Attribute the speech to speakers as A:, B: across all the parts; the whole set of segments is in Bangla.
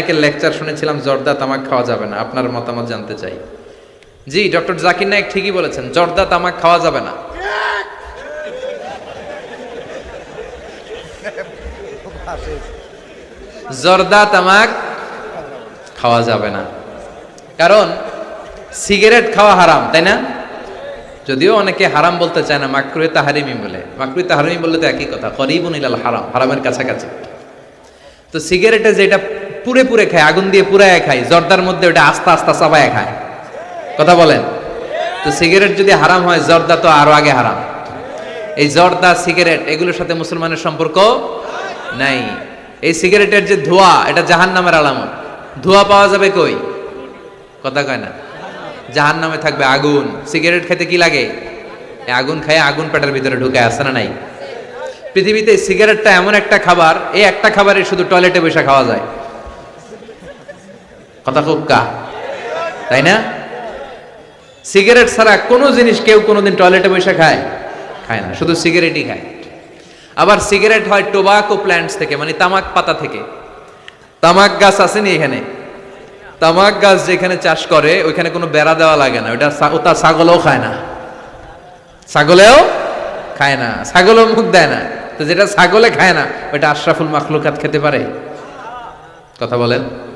A: নায়কের লেকচার শুনেছিলাম, জর্দা তামাক খাওয়া যাবে না, আপনার মতামত জানতে চাই। জি, ডক্টর জাকির নায়ক ঠিকই বলেছেন, জর্দা তামাক খাওয়া যাবে না। জর্দা তামাক খাওয়া যাবে না। কারণ, সিগারেট খাওয়া হারাম, তাই না? যদিও অনেকে হারাম বলতে চায় না মাকরুয়ে তাহারিমি বলে। মাকরুয়ে তাহারিমি বললে তো একই কথা করিবুন ইলাল হারাম, হারামের কাছাকাছি। তো সিগারেটে যেটা পুরে পুরে খায়, আগুন দিয়ে পুরায় খায়, জর্দার মধ্যে ওটা আস্তে আস্তে চাবায় খায়। কথা বলেন? তো সিগারেট যদি হারাম হয়, জর্দা তো আরও আগে হারাম। এই জর্দা, সিগারেট, এগুলোর সাথে মুসলমানের সম্পর্ক নাই। এই সিগারেটের যে ধোঁয়া, এটা জাহান নামের আলামত। ধোঁয়া পাওয়া যাবে কই? কথা কয় না। জাহান নামে থাকবে আগুন। সিগারেট খেতে কি লাগে? আগুন খায় আগুন পেটের ভিতরে ঢুকে আসে না নাই? পৃথিবীতে সিগারেটটা এমন একটা খাবার, এই একটা খাবারে শুধু টয়লেটে বসে খাওয়া যায়। কথা খুব কা তাই না? সিগারেট ছাড়া কোনো জিনিস কেউ কোনোদিন টয়লেটে বসে খায়? খায় না, শুধু সিগারেটই খায়। আবার সিগারেট হয় টোবাকো প্ল্যান্টস থেকে মানে তামাক পাতা থেকে। তামাক গাছ আসেনি এখানে। তামাক গাছ যেখানে চাষ করে, ওইখানে কোনো বেড়া দেওয়া লাগে না। ওটা ওটা ছাগলও খায় না। ছাগলেও খায় না। ছাগলও মুখ দেয় না। তো যেটা ছাগলে খায় না ওটা আশরাফুল মাখলুকাত খেতে পারে। কথা বলেন।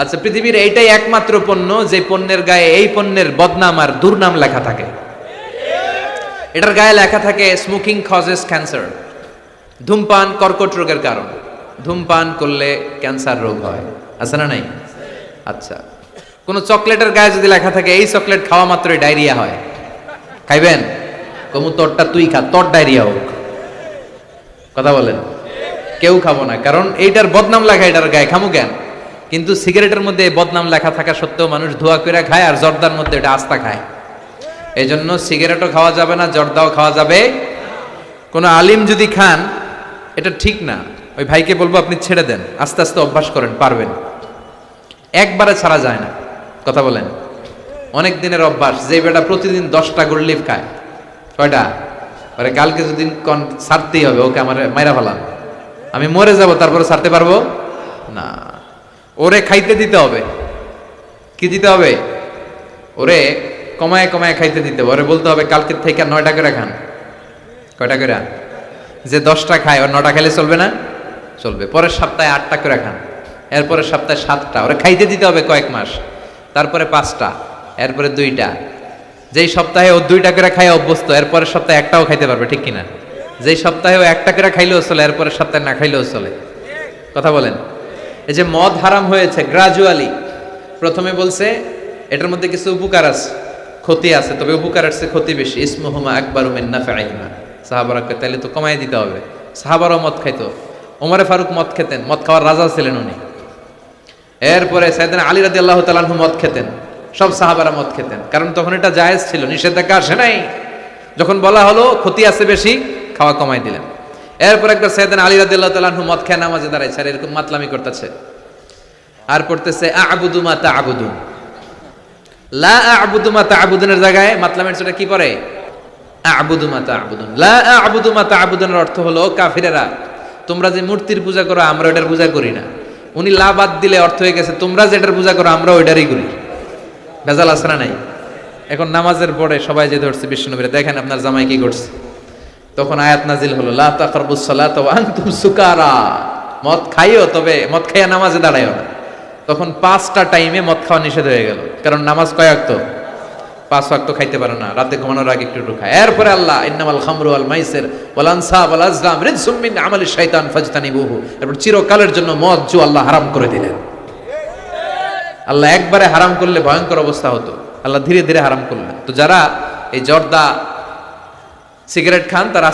A: আচ্ছা পৃথিবীর এইটাই একমাত্র পণ্য যে পণ্যের গায়ে এই পণ্যের বদনাম আর দুর্নাম লেখা থাকে। এটার গায়ে লেখা থাকে স্মোকিং কজেস ক্যান্সার ধূমপান, কর্কট রোগের কারণ। ধূমপান করলে ক্যান্সার রোগ হয়। আছে না নাই? আচ্ছা। কোন চকলেটের গায়ে যদি লেখা থাকে, এই চকলেট খাওয়া মাত্রই ডায়রিয়া হয়। খাইবেন? কমু, তোরটা তুই খা, তোর ডায়রিয়া হোক। কথা বলেন। কেউ খাব না, কারণ এইটার বদনাম লেখা এটার গায়ে। খামু কেন? কিন্তু সিগারেটের মধ্যে বদনাম লেখা থাকা সত্ত্বেও মানুষ ধোয়া করে খায় আর জর্দার মধ্যে এটা আস্তা খায়। এই জন্য সিগারেটও খাওয়া যাবে না, জর্দাও খাওয়া যাবে। কোনো আলিম যদি খান, এটা ঠিক না। ওই ভাইকে বলব, আপনি ছেড়ে দেন, আস্তে আস্তে অভ্যাস করেন, পারবেন। একবারে ছাড়া যায় না, কথা বলেন। অনেক দিনের অভ্যাস, যে বেটা প্রতিদিন দশটা গোল্ড খায়। কয়টা? পরে কালকে যদি কন ছাড়তেই হবে, ওকে আমার মাইরা ফেলাম আমি মরে যাব, তারপরে ছাড়তে পারব? না। ওরে খাইতে দিতে হবে। কি দিতে হবে? ওরে কমায় কমায় খাইতে দিতে হবে। ওরে বলতে হবে কালকে থেকে নয়টা করে খান। কয়টা করে? যে দশটা খায়, ওর নটা খেলে চলবে না? চলবে। পরের সপ্তাহে আটটা করে খান। এরপরের সপ্তাহে সাতটা। ওরে খাইতে দিতে হবে কয়েক মাস। তারপরে পাঁচটা। এরপরে দুইটা। যেই সপ্তাহে ও দুইটা করে খায়, অভ্যস্ত। এরপরের সপ্তাহে একটাও খাইতে পারবে, ঠিক কিনা? যেই সপ্তাহে ও একটা করে খাইলেও চলে, এরপরের সপ্তাহে না খাইলেও চলে। কথা বলেন? এই যে মদ হারাম হয়েছে গ্রাজুয়ালি প্রথমে বলছে, এটার মধ্যে কিছু উপকার আছে, ক্ষতি আছে, তবে উপকার চেয়ে ক্ষতি বেশি। ইসমুহুমা আকবার মিন্না ফাইমা সাহাবারাকে তাহলে তো কমাই দিতে হবে। সাহাবারও মদ খাইতো। ওমরে ফারুক মদ খেতেন, মদ খাওয়ার রাজা ছিলেন উনি। এরপরে সাইদিন আলী রাদি আল্লাহ তালাহু মদ খেতেন। সব সাহাবারা মদ খেতেন। কারণ তখন এটা জায়েজ ছিল, নিষেধাজ্ঞা আসে নাই। যখন বলা হলো, ক্ষতি আছে বেশি, খাওয়া কমাই দিলেন। এরপর একবার সাইদিন আলী রাদি আল্লাহ তালাহু মদ খেয়ে নামাজে দাঁড়াইছে আর এরকম মাতলামি করতেছে। আর পড়তেছে, আবুদু মা তা আবুদুন লা আবুদু মা তা জায়গায় মাতলামের সেটা কি পড়ে? আবুদু মা তা আবুদুন লা আবুদু মা তা অর্থ হলো "ও কাফিরেরা, তোমরা যে মূর্তির পূজা করো, আমরা ওটার পূজা করি না। উনি লা বাদ দিলে অর্থ হয়ে গেছে, তোমরা যেটার পূজা করো, আমরা ওইটারই করি। ভেজাল আসরা নাই? এখন নামাজের পরে সবাই যে ধরছে বিষ্ণুবীরা দেখেন আপনার জামাই কি করছে। তখন আয়াত নাজিল হলো সুকারা। মদ খাইও, তবে মদ খাইয়া নামাজে দাঁড়ায়ও না। তখন পাঁচটা টাইমে মদ খাওয়া নিষেধ হয়ে গেল। কারণ নামাজ কয়েক তো পাঁচ ওয়াক্ত খাইতে পারে না, রাতে ঘুমানোর আগে একটু একটু খায়। এরপরে আল্লাহ, ইন্নামাল খামরু আল মাইসের ওয়াল আনসাব ওয়াল আজলাম রিজসুম মিন আমালি ফাজতানিবুহু। এরপর চিরকালের জন্য মদ জু আল্লাহ হারাম করে দিলেন। আল্লাহ একবারে হারাম করলে ভয়ঙ্কর অবস্থা হতো। আল্লাহ ধীরে ধীরে হারাম করলেন। তো যারা এই জর্দা সিগারেট খান তার